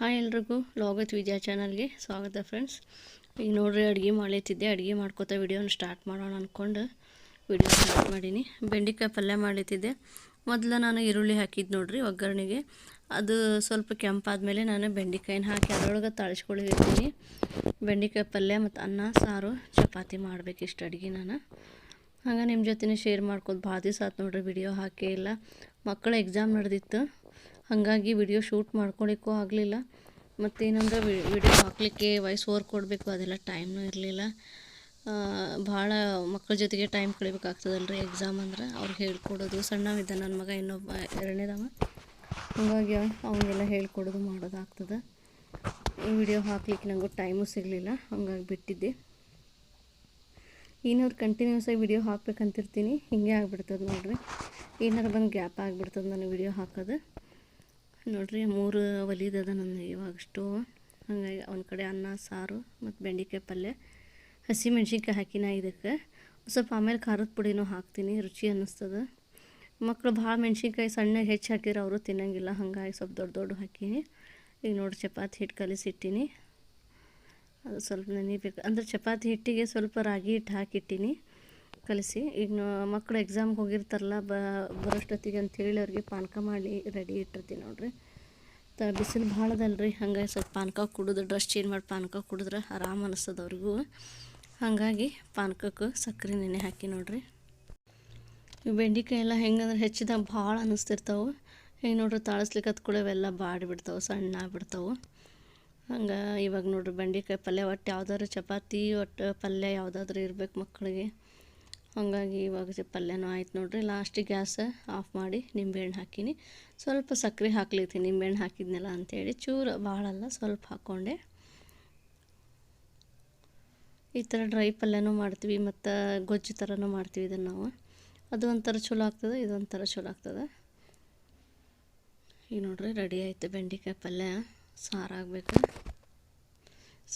Hi ಎಲ್ರಿಗೂ ಲಾಗತ್ ವಿದ್ಯಾ ಚಾನಲ್ಗೆ ಸ್ವಾಗತ ಫ್ರೆಂಡ್ಸ್. ಈಗ ನೋಡ್ರಿ, ಅಡುಗೆ ಮಾಡ್ಲತ್ತಿದ್ದೆ. ಅಡುಗೆ ಮಾಡ್ಕೋತಾ ವಿಡಿಯೋನ ಸ್ಟಾರ್ಟ್ ಮಾಡೋಣ ಅಂದ್ಕೊಂಡು ವಿಡಿಯೋ ಸ್ಟಾರ್ಟ್ ಮಾಡೀನಿ. ಬೆಂಡೆಕಾಯಿ ಪಲ್ಯ ಮಾಡ್ಲತ್ತಿದ್ದೆ. ಮೊದಲು ನಾನು ಈರುಳ್ಳಿ ಹಾಕಿದ್ದು ನೋಡ್ರಿ ಒಗ್ಗರಣೆಗೆ. ಅದು ಸ್ವಲ್ಪ ಕೆಂಪಾದ್ಮೇಲೆ ನಾನು ಬೆಂಡೆಕಾಯಿನ ಹಾಕಿ ಅದರೊಳಗೆ ತಾಳಿಸ್ಕೊಳ್ಳಿರ್ತೀನಿ ಬೆಂಡೆಕಾಯಿ ಪಲ್ಯ ಮತ್ತು ಅನ್ನ, ಸಾರು, ಚಪಾತಿ ಮಾಡ್ಬೇಕು ಇಷ್ಟು ಅಡುಗೆ ನಾನು. ಹಂಗೆ ನಿಮ್ಮ ಜೊತೆನೇ ಶೇರ್ ಮಾಡ್ಕೋದು ಭಾಳ ದಿವಸ ಆಯ್ತು ನೋಡ್ರಿ ವಿಡಿಯೋ ಹಾಕೇ ಇಲ್ಲ. ಮಕ್ಕಳ ಎಕ್ಸಾಮ್ ನಡೆದಿತ್ತು. ಹಾಗಾಗಿ ವಿಡಿಯೋ ಶೂಟ್ ಮಾಡ್ಕೊಳಿಕ್ಕೂ ಆಗಲಿಲ್ಲ. ಮತ್ತೇನಂದ್ರೆ ವಿಡಿಯೋ ಹಾಕಲಿಕ್ಕೆ ವಾಯ್ಸ್ ಓವರ್ ಕೊಡಬೇಕು, ಅದೆಲ್ಲ ಟೈಮ್ನೂ ಇರಲಿಲ್ಲ. ಭಾಳ ಮಕ್ಕಳ ಜೊತೆಗೆ ಟೈಮ್ ಕಳಿಬೇಕಾಗ್ತದಲ್ಲ ರೀ ಎಕ್ಸಾಮ್ ಅಂದ್ರೆ. ಅವ್ರು ಹೇಳ್ಕೊಡೋದು, ಸಣ್ಣವಿದ್ದ ನನ್ನ ಮಗ ಇನ್ನೊಬ್ಬ, ಎರಡನೇದವ. ಹಾಗಾಗಿ ಅವನಿಗೆಲ್ಲ ಹೇಳ್ಕೊಡೋದು ಮಾಡೋದಾಗ್ತದೆ. ವಿಡಿಯೋ ಹಾಕ್ಲಿಕ್ಕೆ ನನಗೂ ಟೈಮು ಸಿಗಲಿಲ್ಲ, ಹಂಗಾಗಿ ಬಿಟ್ಟಿದ್ದೆ. ಏನಾದ್ರು ಕಂಟಿನ್ಯೂಸ್ ಆಗಿ ವಿಡಿಯೋ ಹಾಕ್ಬೇಕಂತಿರ್ತೀನಿ, ಹಿಂಗೆ ಆಗ್ಬಿಡ್ತದೆ ನೋಡ್ರಿ. ಏನಾರು ಬಂದು ಗ್ಯಾಪ್ ಆಗಿಬಿಡ್ತದೆ ನಾನು ವಿಡಿಯೋ ಹಾಕೋದು. ನೋಡ್ರಿ, ಮೂರು ಒಲಿದದ ನನ್ನ ಇವಾಗ ಸ್ಟೋವ್ ಹಾಗಾಗಿ ಒಂದು ಕಡೆ ಅನ್ನ, ಸಾರು ಮತ್ತು ಬೆಂಡೆಕಾಯಿ ಪಲ್ಯ. ಹಸಿ ಮೆಣಸಿನ್ಕಾಯಿ ಹಾಕಿನ ಇದಕ್ಕೆ. ಸ್ವಲ್ಪ ಆಮೇಲೆ ಖಾರದ ಪುಡಿನೂ ಹಾಕ್ತೀನಿ, ರುಚಿ ಅನ್ನಿಸ್ತದೆ. ಮಕ್ಕಳು ಭಾಳ ಮೆಣ್ಸಿನ್ಕಾಯಿ ಸಣ್ಣ ಹೆಚ್ಚು ಹಾಕಿದ್ರೆ ಅವರು ತಿನ್ನಂಗಿಲ್ಲ, ಹಾಗಾಗಿ ಸ್ವಲ್ಪ ದೊಡ್ಡ ದೊಡ್ಡ ಹಾಕೀನಿ. ಈಗ ನೋಡಿ ಚಪಾತಿ ಹಿಟ್ಟು ಕಲಿಸಿಟ್ಟಿನಿ ಅದು ಸ್ವಲ್ಪ ನೆನಿಬೇಕು. ಅಂದ್ರೆ ಚಪಾತಿ ಹಿಟ್ಟಿಗೆ ಸ್ವಲ್ಪ ರಾಗಿ ಹಿಟ್ಟು ಹಾಕಿಟ್ಟಿನಿ. ಕಲಿಸಿ, ಈಗ ಮಕ್ಕಳು ಎಕ್ಸಾಮ್ಗೆ ಹೋಗಿರ್ತಾರಲ್ಲ ಬರೋಷ್ಟೊತ್ತಿಗೆ ಅಂತೇಳಿ ಅವ್ರಿಗೆ ಪಾನಕ ಮಾಡಿ ರೆಡಿ ಇಟ್ಟಿರ್ತೀನಿ ನೋಡ್ರಿ. ತ, ಬಿಸಿಲು ಭಾಳ ಅದಲ್ರಿ ಹಂಗಾಗಿ ಸ್ವಲ್ಪ ಪಾನಕ ಕುಡಿದು ಡ್ರೆಸ್ ಚೇಂಜ್ ಮಾಡಿ ಪಾನಕ ಕುಡಿದ್ರೆ ಆರಾಮ ಅನಿಸ್ತದೆ ಅವ್ರಿಗೂ. ಹಾಗಾಗಿ ಪಾನಕಕ್ಕೆ ಸಕ್ಕರೆ ನೆನೆ ಹಾಕಿ ನೋಡ್ರಿ. ಇವು ಬೆಂಡೆಕಾಯಿ ಎಲ್ಲ ಹೆಂಗಂದ್ರೆ ಹೆಚ್ಚಿದಾಗ ಭಾಳ ಅನ್ನಿಸ್ತಿರ್ತಾವೆ ಹೆಂಗೆ ನೋಡ್ರಿ ತಾಳಿಸ್ಲಿಕ್ಕೆ ಬಾಡಿ ಬಾಡಿಬಿಡ್ತಾವೆ ಸಣ್ಣ ಆಗ್ಬಿಡ್ತಾವೆ. ಹಂಗೆ ಇವಾಗ ನೋಡ್ರಿ ಬೆಂಡೆಕಾಯಿ ಪಲ್ಯ, ಒಟ್ಟು ಯಾವ್ದಾದ್ರು ಚಪಾತಿ, ಒಟ್ಟು ಪಲ್ಯ ಯಾವುದಾದ್ರು ಇರ್ಬೇಕು ಮಕ್ಕಳಿಗೆ ಹಾಗಾಗಿ ಇವಾಗ ಪಲ್ಯನೂ ಆಯ್ತು ನೋಡ್ರಿ. ಲಾಸ್ಟ್ ಗ್ಯಾಸ್ ಆಫ್ ಮಾಡಿ ನಿಂಬೆಹಣ್ಣು ಹಾಕೀನಿ. ಸ್ವಲ್ಪ ಸಕ್ಕರೆ ಹಾಕ್ಲಿತ್ತೀನಿ. ನಿಂಬೆಹಣ್ಣು ಹಾಕಿದ್ನಲ್ಲ ಅಂಥೇಳಿ ಚೂರು ಭಾಳಲ್ಲ ಸ್ವಲ್ಪ ಹಾಕ್ಕೊಂಡೆ ಈ ಥರ ಡ್ರೈ ಪಲ್ಯನೂ ಮಾಡ್ತೀವಿ ಮತ್ತು ಗೊಜ್ಜು ಥರನೂ ಮಾಡ್ತೀವಿ ಇದನ್ನು ನಾವು. ಅದು ಒಂಥರ ಚಲೋ ಆಗ್ತದೆ ಇದೊಂಥರ ಚಲೋ ಆಗ್ತದೆ. ಈಗ ನೋಡ್ರಿ ರೆಡಿ ಆಯಿತು ಬೆಂಡೆಕಾಯಿ ಪಲ್ಯ. ಸಾರು ಆಗಬೇಕು.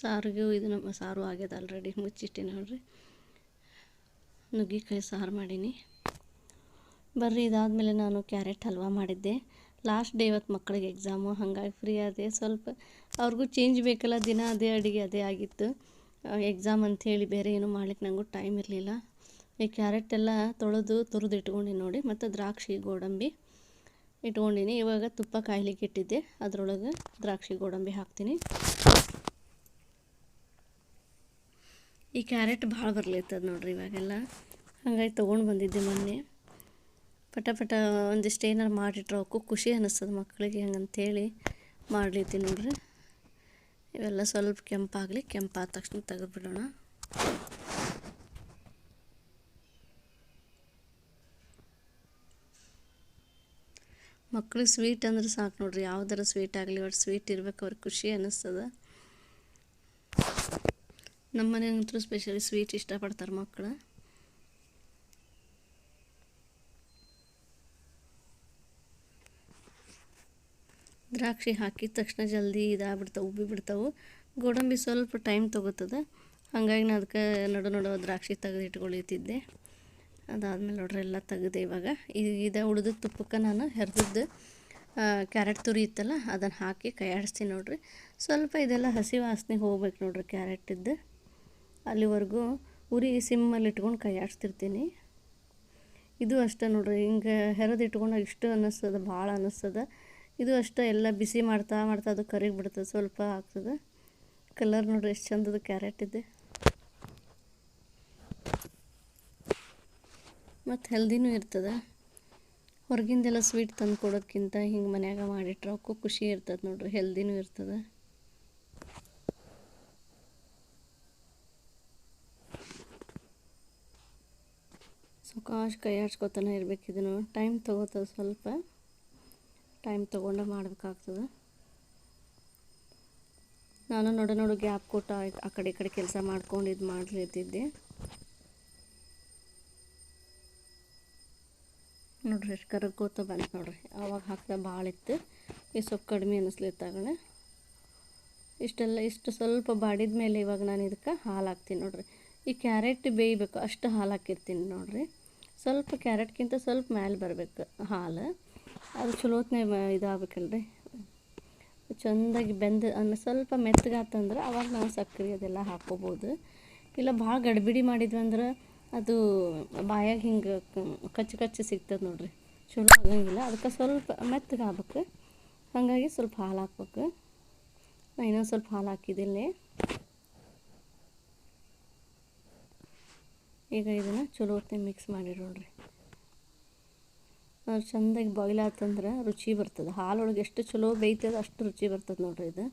ಸಾರಿಗೂ ನಮ್ಮ ಸಾರು ಆಗ್ಯದ ಆಲ್ರೆಡಿ ಮುಚ್ಚಿಟ್ಟಿ ನೋಡ್ರಿ. ನುಗ್ಗಿಕಾಯಿ ಸಾರು ಮಾಡೀನಿ. ಬರ್ರಿ, ಇದಾದಮೇಲೆ ನಾನು ಕ್ಯಾರೆಟ್ ಹಲ್ವಾ ಮಾಡಿದ್ದೆ. ಲಾಸ್ಟ್ ಡೇ ಇವತ್ತು ಮಕ್ಕಳಿಗೆ ಎಕ್ಸಾಮು ಹಾಗಾಗಿ ಫ್ರೀ ಆದೆ. ಸ್ವಲ್ಪ ಅವ್ರಿಗೂ ಚೇಂಜ್ ಬೇಕಲ್ಲ, ದಿನ ಅದೇ ಅಡುಗೆ, ಅದೇ ಆಗಿತ್ತು. ಎಕ್ಸಾಮ್ ಅಂಥೇಳಿ ಬೇರೆ ಏನೂ ಮಾಡ್ಲಿಕ್ಕೆ ನನಗೂ ಟೈಮ್ ಇರಲಿಲ್ಲ. ಈ ಕ್ಯಾರೆಟ್ ಎಲ್ಲ ತೊಳೆದು ತುರಿದು ಇಟ್ಕೊಂಡಿನಿ ನೋಡಿ, ಮತ್ತು ದ್ರಾಕ್ಷಿ, ಗೋಡಂಬಿ ಇಟ್ಕೊಂಡಿನಿ. ಇವಾಗ ತುಪ್ಪ ಕಾಯ್ಲಿಕ್ಕೆ ಇಟ್ಟಿದ್ದೆ. ಅದರೊಳಗೆ ದ್ರಾಕ್ಷಿ, ಗೋಡಂಬಿ ಹಾಕ್ತೀನಿ. ಈ ಕ್ಯಾರೆಟ್ ಭಾಳ ಬರ್ಲಿತ್ತದ ನೋಡ್ರಿ ಇವಾಗೆಲ್ಲ. ಹಂಗಾಗಿ ತೊಗೊಂಡು ಬಂದಿದ್ದೆ ಮೊನ್ನೆ. ಪಟ ಪಟ ಒಂದಿಷ್ಟು ಏನಾರು ಮಾಡಿಟ್ರೆ ಅವಕ್ಕೂ ಖುಷಿ ಅನ್ನಿಸ್ತದ ಮಕ್ಕಳಿಗೆ ಹಂಗಂತೇಳಿ ಮಾಡ್ಲಿತ್ತೀನಿ ನೋಡ್ರಿ. ಇವೆಲ್ಲ ಸ್ವಲ್ಪ ಕೆಂಪಾಗಲಿ ಕೆಂಪಾದ ತಕ್ಷಣ ತೆಗೆದುಬಿಡೋಣ. ಮಕ್ಳಿಗೆ ಸ್ವೀಟ್ ಅಂದ್ರೆ ಸಾಕು ನೋಡ್ರಿ, ಯಾವ್ದಾರ ಸ್ವೀಟ್ ಆಗಲಿ ಒಟ್ಟು ಸ್ವೀಟ್ ಇರ್ಬೇಕು, ಅವ್ರಿಗೆ ಖುಷಿ ಅನ್ನಿಸ್ತದೆ ನಮ್ಮ ಮನೆಯಂತೂ ಸ್ಪೆಷಲಿ ಸ್ವೀಟ್ ಇಷ್ಟಪಡ್ತಾರೆ ಮಕ್ಕಳು ದ್ರಾಕ್ಷಿ ಹಾಕಿದ ತಕ್ಷಣ ಜಲ್ದಿ ಇದಾಗ್ಬಿಡ್ತಾವೆ, ಉಬ್ಬಿ ಬಿಡ್ತಾವೆ. ಗೋಡಂಬಿ ಸ್ವಲ್ಪ ಟೈಮ್ ತೊಗೋತದೆ. ಹಾಗಾಗಿ ನಾನು ಅದಕ್ಕೆ ನಡು ನಡು ದ್ರಾಕ್ಷಿ ತೆಗೆದು ಇಟ್ಕೊಳಿತಿದ್ದೆ. ಅದಾದಮೇಲೆ ನೋಡ್ರಿ ಎಲ್ಲ ತೆಗೆದೆ ಇವಾಗ. ಇದು ಉಳಿದ ತುಪ್ಪಕ್ಕೆ ನಾನು ಹೆರ್ದದ್ದು ಕ್ಯಾರೆಟ್ ತುರಿ ಇತ್ತಲ್ಲ ಅದನ್ನು ಹಾಕಿ ಕೈ ಆಡಿಸ್ತೀನಿ ನೋಡ್ರಿ. ಸ್ವಲ್ಪ ಇದೆಲ್ಲ ಹಸಿ ವಾಸನೆ ಹೋಗ್ಬೇಕು ನೋಡ್ರಿ ಕ್ಯಾರೆಟಿದ್ದು ಅಲ್ಲಿವರೆಗೂ ಉರಿ ಸಿಮ್ಮಲ್ಲಿ ಇಟ್ಕೊಂಡು ಕೈ ಆಡಿಸ್ತಿರ್ತೀನಿ ಇದು ಅಷ್ಟೇ ನೋಡ್ರಿ, ಹಿಂಗೆ ಹೆರದು ಇಟ್ಕೊಂಡು ಇಷ್ಟು ಅನ್ನಿಸ್ತದೆ, ಭಾಳ ಅನ್ನಿಸ್ತದೆ. ಇದು ಅಷ್ಟೇ ಎಲ್ಲ ಬಿಸಿ ಮಾಡ್ತಾ ಮಾಡ್ತಾ ಅದು ಕರಿಗೆ ಬಿಡ್ತದೆ, ಸ್ವಲ್ಪ ಆಗ್ತದೆ. ಕಲರ್ ನೋಡ್ರಿ, ಎಷ್ಟು ಚಂದದ ಕ್ಯಾರೆಟ್ ಇದೆ. ಮತ್ತು ಹೆಲ್ದಿನೂ ಇರ್ತದೆ. ಹೊರಗಿಂದೆಲ್ಲ ಸ್ವೀಟ್ ತಂದು ಕೊಡೋದಕ್ಕಿಂತ ಹಿಂಗೆ ಮನ್ಯಾಗ ಮಾಡಿಟ್ರೆ ಅವಕ್ಕೂ ಖುಷಿ ಇರ್ತದೆ ನೋಡ್ರಿ ಹೆಲ್ದಿನೂ ಇರ್ತದೆ. ಸಾಕಾಶ್ ಕೈ ಆಡ್ಸ್ಕೊತಾನೆ ಇರ್ಬೇಕು ಇದನ್ನು ಟೈಮ್ ತೊಗೋತದೆ ಸ್ವಲ್ಪ. ಟೈಮ್ ತೊಗೊಂಡು ಮಾಡಬೇಕಾಗ್ತದೆ. ನಾನು ನೋಡು ನೋಡು, ಗ್ಯಾಪ್ ಕೊಟ್ಟು ಆ ಕಡೆ, ಈ ಕಡೆ ಕೆಲಸ ಮಾಡ್ಕೊಂಡು ಇದು ಮಾಡ್ಲಿತ್ತಿದ್ದೆ. ನೋಡ್ರಿ ಎಷ್ಟು ಕರಗೋತ ಬಂತು ನೋಡ್ರಿ. ಆವಾಗ ಹಾಕಿದ ಭಾಳ ಇತ್ತು. ಈ ಸ್ವಲ್ಪ ಕಡಿಮೆ ಅನ್ನಿಸ್ಲಿತ್ತಾಗಣ ಇಷ್ಟೆಲ್ಲ, ಇಷ್ಟು ಸ್ವಲ್ಪ ಬಾಡಿದ ಮೇಲೆ ಇವಾಗ ನಾನು ಇದಕ್ಕೆ ಹಾಲು ಹಾಕ್ತೀನಿ ನೋಡ್ರಿ. ಈ ಕ್ಯಾರೆಟ್ ಬೇಯಬೇಕು. ಅಷ್ಟು ಹಾಲು ಹಾಕಿರ್ತೀನಿ ನೋಡ್ರಿ. ಸ್ವಲ್ಪ ಕ್ಯಾರೆಟ್ಗಿಂತ ಸ್ವಲ್ಪ ಮ್ಯಾಲೆ ಬರಬೇಕು ಹಾಲು. ಅದು ಚಲೋತ್ನೇ ಇದಾಗಬೇಕಲ್ರಿ. ಚೆಂದಾಗಿ ಬೆಂದ ಅಂದ್ರೆ ಸ್ವಲ್ಪ ಮೆತ್ತಗಾತಂದ್ರೆ ಅವಾಗ ನಾವು ಸಕ್ಕರೆ ಅದೆಲ್ಲ ಹಾಕ್ಕೋಬೋದು ಇಲ್ಲ ಭಾಳ ಗಡ್ಬಿಡಿ ಮಾಡಿದ್ವಿ ಅಂದ್ರೆ ಅದು ಬಾಯಾಗ ಹಿಂಗೆ ಕಚ್ಚಿ ಕಚ್ಚಿ ಸಿಗ್ತದೆ ನೋಡ್ರಿ. ಚಲೋ ಆಗಂಗಿಲ್ಲ. ಅದಕ್ಕೆ ಸ್ವಲ್ಪ ಮೆತ್ತಗಾಗ್ಬೇಕು. ಹಾಗಾಗಿ ಸ್ವಲ್ಪ ಹಾಲು ಹಾಕ್ಬೇಕು. ನಾ ಇನ್ನೊಂದು ಸ್ವಲ್ಪ ಹಾಲು ಹಾಕಿದ್ದೀನಿ ಈಗ ಇದನ್ನು ಚಲೋ ಹೊತ್ತಿನ ಮಿಕ್ಸ್ ಮಾಡಿರೋಳ್ರಿ ಅದು ಚೆಂದಾಗಿ ಬಾಯ್ಲ್ ಆತಂದ್ರೆ ರುಚಿ ಬರ್ತದೆ. ಹಾಲೊಳಗೆ ಎಷ್ಟು ಚಲೋ ಬೇಯ್ತದೆ ಅಷ್ಟು ರುಚಿ ಬರ್ತದೆ ನೋಡ್ರಿ ಇದು.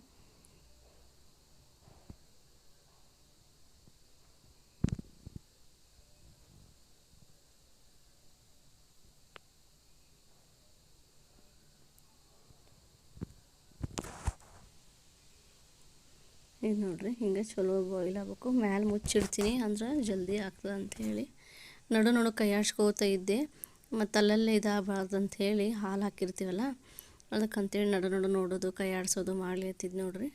ಇದು ನೋಡ್ರಿ, ಹಿಂಗೆ ಚಲೋ ಬಾಯ್ಲ್ ಆಗ್ಬೇಕು. ಮ್ಯಾಲೆ ಮುಚ್ಚಿಡ್ತೀನಿ, ಅಂದ್ರೆ ಜಲ್ದಿ ಆಗ್ತದೆ ಅಂಥೇಳಿ ನಡು ನಡು ಕೈಯಾಡ್ಸ್ಕೋತ ಇದ್ದೆ. ಮತ್ತು ಅಲ್ಲಲ್ಲೇ ಇದಾಗಬಾರ್ದು ಅಂಥೇಳಿ ಹಾಲು ಹಾಕಿರ್ತೀವಲ್ಲ, ಅದಕ್ಕಂತೇಳಿ ನಡು ನಡು ನೋಡೋದು ಕೈ ಆಡಿಸೋದು ಮಾಡಲಿ ಹತ್ತಿದ್ದು ನೋಡ್ರಿ.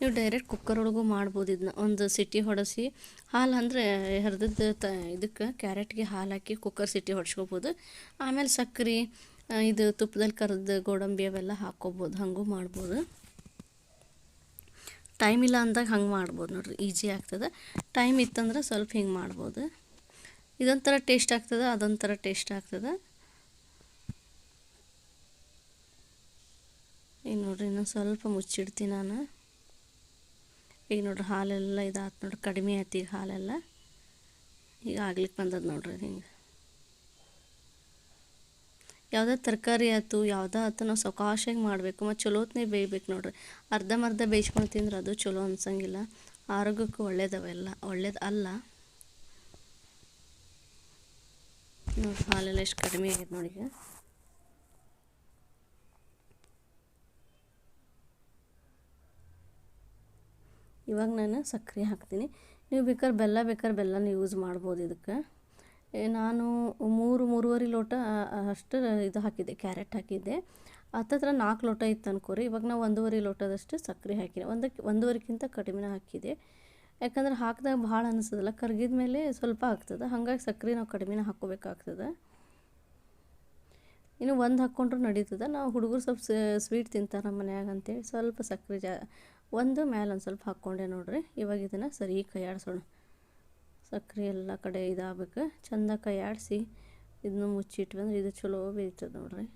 ನೀವು ಡೈರೆಕ್ಟ್ ಕುಕ್ಕರ್ ಒಳಗೂ ಮಾಡ್ಬೋದು ಇದನ್ನ. ಒಂದು ಸಿಟಿ ಹೊಡೆಸಿ ಹಾಲು ಅಂದರೆ ಹರಿದದ್ದು ತ ಇದಕ್ಕೆ ಕ್ಯಾರೆಟ್ಗೆ ಹಾಲು ಹಾಕಿ ಕುಕ್ಕರ್ ಸಿಟಿ ಹೊಡ್ಸ್ಕೊಬೋದು. ಆಮೇಲೆ ಸಕ್ಕರೆ ಇದು ತುಪ್ಪದಲ್ಲಿ ಕರೆದು ಗೋಡಂಬಿ ಅವೆಲ್ಲ ಹಾಕ್ಕೋಬೋದು. ಹಾಗೂ ಮಾಡ್ಬೋದು. ಟೈಮ್ ಇಲ್ಲ ಅಂದಾಗ ಹಂಗೆ ಮಾಡ್ಬೋದು ನೋಡ್ರಿ, ಈಜಿ ಆಗ್ತದೆ. ಟೈಮ್ ಇತ್ತಂದ್ರೆ ಸ್ವಲ್ಪ ಹಿಂಗೆ ಮಾಡ್ಬೋದು. ಇದೊಂಥರ ಟೇಸ್ಟ್ ಆಗ್ತದೆ, ಅದೊಂಥರ ಟೇಸ್ಟ್ ಆಗ್ತದೆ. ಈಗ ನೋಡ್ರಿ, ಇನ್ನೊಂದು ಸ್ವಲ್ಪ ಮುಚ್ಚಿಡ್ತೀನಿ ನಾನು. ಈಗ ನೋಡ್ರಿ ಹಾಲೆಲ್ಲ ಇದಾತ್ ನೋಡ್ರಿ, ಕಡಿಮೆ ಆಯ್ತು ಈಗ ಹಾಲೆಲ್ಲ. ಈಗ ಆಗ್ಲಿಕ್ಕೆ ಬಂದದ ನೋಡ್ರಿ ಹಿಂಗೆ. ಯಾವುದೇ ತರಕಾರಿ ಆಯ್ತು, ಯಾವುದೇ ಆಯ್ತು, ನಾವು ಸಕಾಶಾಗಿ ಮಾಡಬೇಕು, ಮತ್ತು ಚಲೋತ್ನೇ ಬೇಯ್ಬೇಕು ನೋಡ್ರಿ. ಅರ್ಧಮರ್ಧ ಬೇಯಿಸ್ಕೊಂಡು ತಿಂದ್ರೆ ಅದು ಚಲೋ ಅನ್ಸಂಗಿಲ್ಲ. ಆರೋಗ್ಯಕ್ಕೂ ಒಳ್ಳೇದವೆಲ್ಲ ಒಳ್ಳೇದು ಅಲ್ಲ. ನೋಡಿ ಹಾಲೆಲ್ಲ ಎಷ್ಟು ಕಡಿಮೆ ಆಗಿದೆ ನೋಡಿ ಇವಾಗ ನಾನು ಸಕ್ಕರೆ ಹಾಕ್ತೀನಿ. ನೀವು ಬೇಕಾದ್ರೆ ಬೆಲ್ಲ ಬೇಕಾದ್ರೆ ಬೆಲ್ಲನ ಯೂಸ್ ಮಾಡ್ಬೋದು ಇದಕ್ಕೆ. ನಾನು ಮೂರು, ಮೂರುವರೆ ಲೋಟ ಅಷ್ಟು ಇದು ಹಾಕಿದ್ದೆ, ಕ್ಯಾರೆಟ್ ಹಾಕಿದ್ದೆ. ಹತ್ತತ್ರ ನಾಲ್ಕು ಲೋಟ ಇತ್ತು ಅನ್ಕೋರಿ. ಇವಾಗ ನಾವು ಒಂದೂವರೆ ಲೋಟದಷ್ಟು ಸಕ್ಕರೆ ಹಾಕಿದೆ ಒಂದಕ್ಕೆ ಒಂದೂವರೆಗಿಂತ ಕಡಿಮೆನ ಹಾಕಿದೆ. ಯಾಕಂದ್ರೆ ಹಾಕಿದಾಗ ಭಾಳ ಅನಿಸೋದಿಲ್ಲ. ಕರ್ಗಿದ ಮೇಲೆ ಸ್ವಲ್ಪ ಆಗ್ತದೆ. ಹಾಗಾಗಿ ಸಕ್ಕರೆ ನಾವು ಕಡಿಮೆನ ಹಾಕ್ಕೋಬೇಕಾಗ್ತದೆ. ಇನ್ನು ಒಂದು ಹಾಕ್ಕೊಂಡ್ರೂ ನಡೀತದೆ. ನಾವು ಹುಡುಗರು ಸ್ವಲ್ಪ ಸ್ವೀಟ್ ತಿಂತಾರೆ ನಮ್ಮ ಮನ್ಯಾಗ ಅಂತೇಳಿ ಸ್ವಲ್ಪ ಸಕ್ಕರೆ ಜಾ ಒಂದು ಮೇಲೆ ಒಂದು ಸ್ವಲ್ಪ ಹಾಕ್ಕೊಂಡೆ ನೋಡ್ರಿ. ಇವಾಗ ಇದನ್ನು ಸರಿ ಕೈ ಆಡಿಸೋಣ ಸಕ್ಕರೆ ಎಲ್ಲ ಕಡೆ ಇದಾಗಬೇಕು. ಚೆಂದ ಕೈ ಆಡಿಸಿ ಇದನ್ನು ಮುಚ್ಚಿಟ್ವಿ ಅಂದ್ರೆ ಇದು ಚಲೋ ಬೇಯ್ತದೆ ನೋಡ್ರಿ.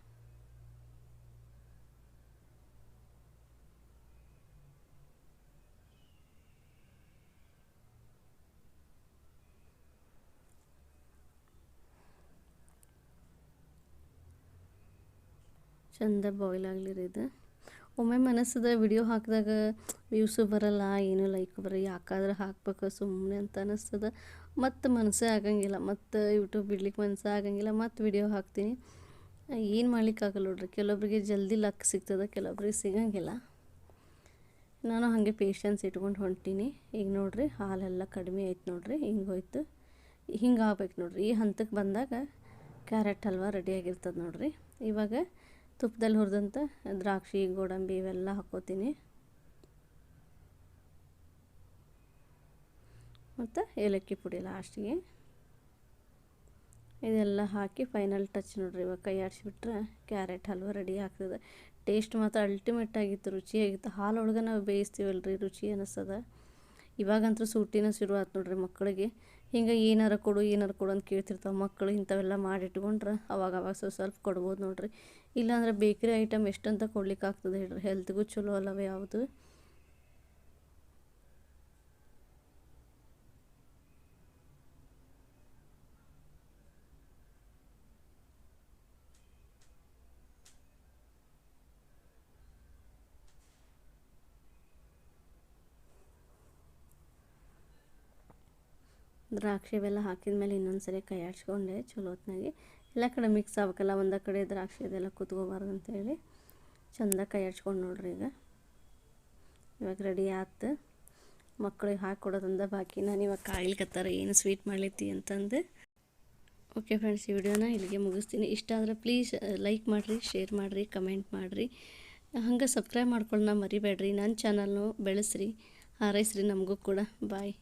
ಚಂದ ಬಾಯ್ಲ್ ಆಗಲಿರಿ ಇದು. ಒಮ್ಮೆ ಮನಸ್ಸದ ವಿಡಿಯೋ ಹಾಕಿದಾಗ ವ್ಯೂಸು ಬರಲ್ಲ, ಏನೂ ಲೈಕ್ ಬರ ಯಾಕಾದ್ರೆ ಹಾಕ್ಬೇಕು ಸುಮ್ಮನೆ ಅಂತ ಅನ್ನಿಸ್ತದೆ ಮತ್ತು ಮನಸ್ಸೇ ಆಗಂಗಿಲ್ಲ, ಮತ್ತು ಯೂಟ್ಯೂಬ್ ಬಿಡ್ಲಿಕ್ಕೆ ಮನಸ್ಸೇ ಆಗಂಗಿಲ್ಲ, ಮತ್ತು ವಿಡಿಯೋ ಹಾಕ್ತೀನಿ. ಏನು ಮಾಡ್ಲಿಕ್ಕಾಗಲ್ಲ ನೋಡ್ರಿ, ಕೆಲವೊಬ್ರಿಗೆ ಜಲ್ದಿ ಲಕ್ ಸಿಗ್ತದೆ, ಕೆಲವೊಬ್ರಿಗೆ ಸಿಗಂಗಿಲ್ಲ. ನಾನು ಹಾಗೆ ಪೇಷನ್ಸ್ ಇಟ್ಕೊಂಡು ಹೊಂಟೀನಿ. ಈಗ ನೋಡ್ರಿ, ಹಾಲೆಲ್ಲ ಕಡಿಮೆ ಆಯ್ತು ನೋಡ್ರಿ, ಹಿಂಗೆ ಹೋಯ್ತು. ಹಿಂಗೆ ಆಗ್ಬೇಕು ನೋಡ್ರಿ, ಈ ಹಂತಕ್ಕೆ ಬಂದಾಗ ಕ್ಯಾರೆಟ್ ಹಲ್ವ ರೆಡಿಯಾಗಿರ್ತದೆ ನೋಡ್ರಿ. ಇವಾಗ ತುಪ್ಪದಲ್ಲಿ ಹುರಿದಂಥ ದ್ರಾಕ್ಷಿ, ಗೋಡಂಬಿ ಇವೆಲ್ಲ ಹಾಕ್ಕೋತೀನಿ. ಮತ್ತು ಏಲಕ್ಕಿ ಪುಡಿ ಲಾಸ್ಟಿಗೆ. ಇದೆಲ್ಲ ಹಾಕಿ ಫೈನಲ್ ಟಚ್ ನೋಡ್ರಿ, ಇವಾಗ ಕೈ ಆಡಿಸ್ಬಿಟ್ರೆ ಕ್ಯಾರೆಟ್ ಹಲ್ವ ರೆಡಿ ಆಗ್ತದೆ. ಟೇಸ್ಟ್ ಮಾತ್ರ ಅಲ್ಟಿಮೇಟ್ ಆಗಿತ್ತು, ರುಚಿಯಾಗಿತ್ತು. ಹಾಲೊಳಗೆ ನಾವು ಬೇಯಿಸ್ತೀವಲ್ರಿ, ರುಚಿ ಅನ್ನಿಸ್ತದ ಇವಾಗಂತೂ ಸೂಟಿನ ಶುರು ಆಯ್ತು ನೋಡ್ರಿ ಮಕ್ಕಳಿಗೆ. ಹಿಂಗೆ ಏನಾರ ಕೊಡು ಏನಾರ ಕೊಡು ಅಂತ ಕೇಳ್ತಿರ್ತಾವೆ ಮಕ್ಕಳು ಇಂಥವೆಲ್ಲ ಮಾಡಿಟ್ಕೊಂಡ್ರೆ ಅವಾಗ ಅವಾಗ ಸ್ವಲ್ಪ ಸ್ವಲ್ಪ ಕೊಡ್ಬೋದು ನೋಡ್ರಿ. ಇಲ್ಲಾಂದ್ರೆ ಬೇಕ್ರಿ ಐಟಮ್ ಎಷ್ಟಂತ ಕೊಡ್ಲಿಕ್ಕೆ ಆಗ್ತದೆ ಹೇಳ್ರಿ ಹೆಲ್ತ್ಗೂ ಚಲೋ ಅಲ್ಲವೇ ಯಾವುದು? ದ್ರಾಕ್ಷಿ ಇವೆಲ್ಲ ಹಾಕಿದ ಮೇಲೆ ಇನ್ನೊಂದು ಸರಿ ಕೈ ಆಡ್ಸ್ಕೊಂಡೆ, ಚಲೋ ಹೊತ್ನಾಗೆ. ಎಲ್ಲ ಕಡೆ ಮಿಕ್ಸ್ ಆಗ್ಬೇಕಲ್ಲ, ಒಂದೇ ಕಡೆ ದ್ರಾಕ್ಷಿ ಇದೆಲ್ಲ ಕುತ್ಕೋಬಾರ್ದು ಅಂತೇಳಿ. ಚಂದ ಕೈ ಆಡ್ಸ್ಕೊಂಡು ನೋಡ್ರಿ ಈಗ. ಇವಾಗ ರೆಡಿ ಆಯ್ತು ಮಕ್ಕಳಿಗೆ ಹಾಕ್ಕೊಡೋದಂದ ಬಾಕಿ. ನಾನು ಇವಾಗ ಕಾಯ್ಲಿಕತ್ತಾರ ಏನು ಸ್ವೀಟ್ ಮಾಡ್ಲೈತಿ ಅಂತಂದು. ಓಕೆ ಫ್ರೆಂಡ್ಸ್ ಈ ವಿಡಿಯೋನ ಇಲ್ಲಿಗೆ ಮುಗಿಸ್ತೀನಿ. ಇಷ್ಟ ಆದರೆ ಪ್ಲೀಸ್ ಲೈಕ್ ಮಾಡಿರಿ ಶೇರ್ ಮಾಡಿರಿ ಕಮೆಂಟ್ ಮಾಡಿರಿ. ಹಂಗೆ ಸಬ್ಸ್ಕ್ರೈಬ್ ಮಾಡ್ಕೊಳ್ಳೋಣ ಮರಿಬೇಡ್ರಿ. ನನ್ನ ಚಾನಲ್ನು ಬೆಳೆಸ್ರಿ, ಹಾರೈಸ್ರಿ ನಮಗೂ ಕೂಡ. ಬಾಯ್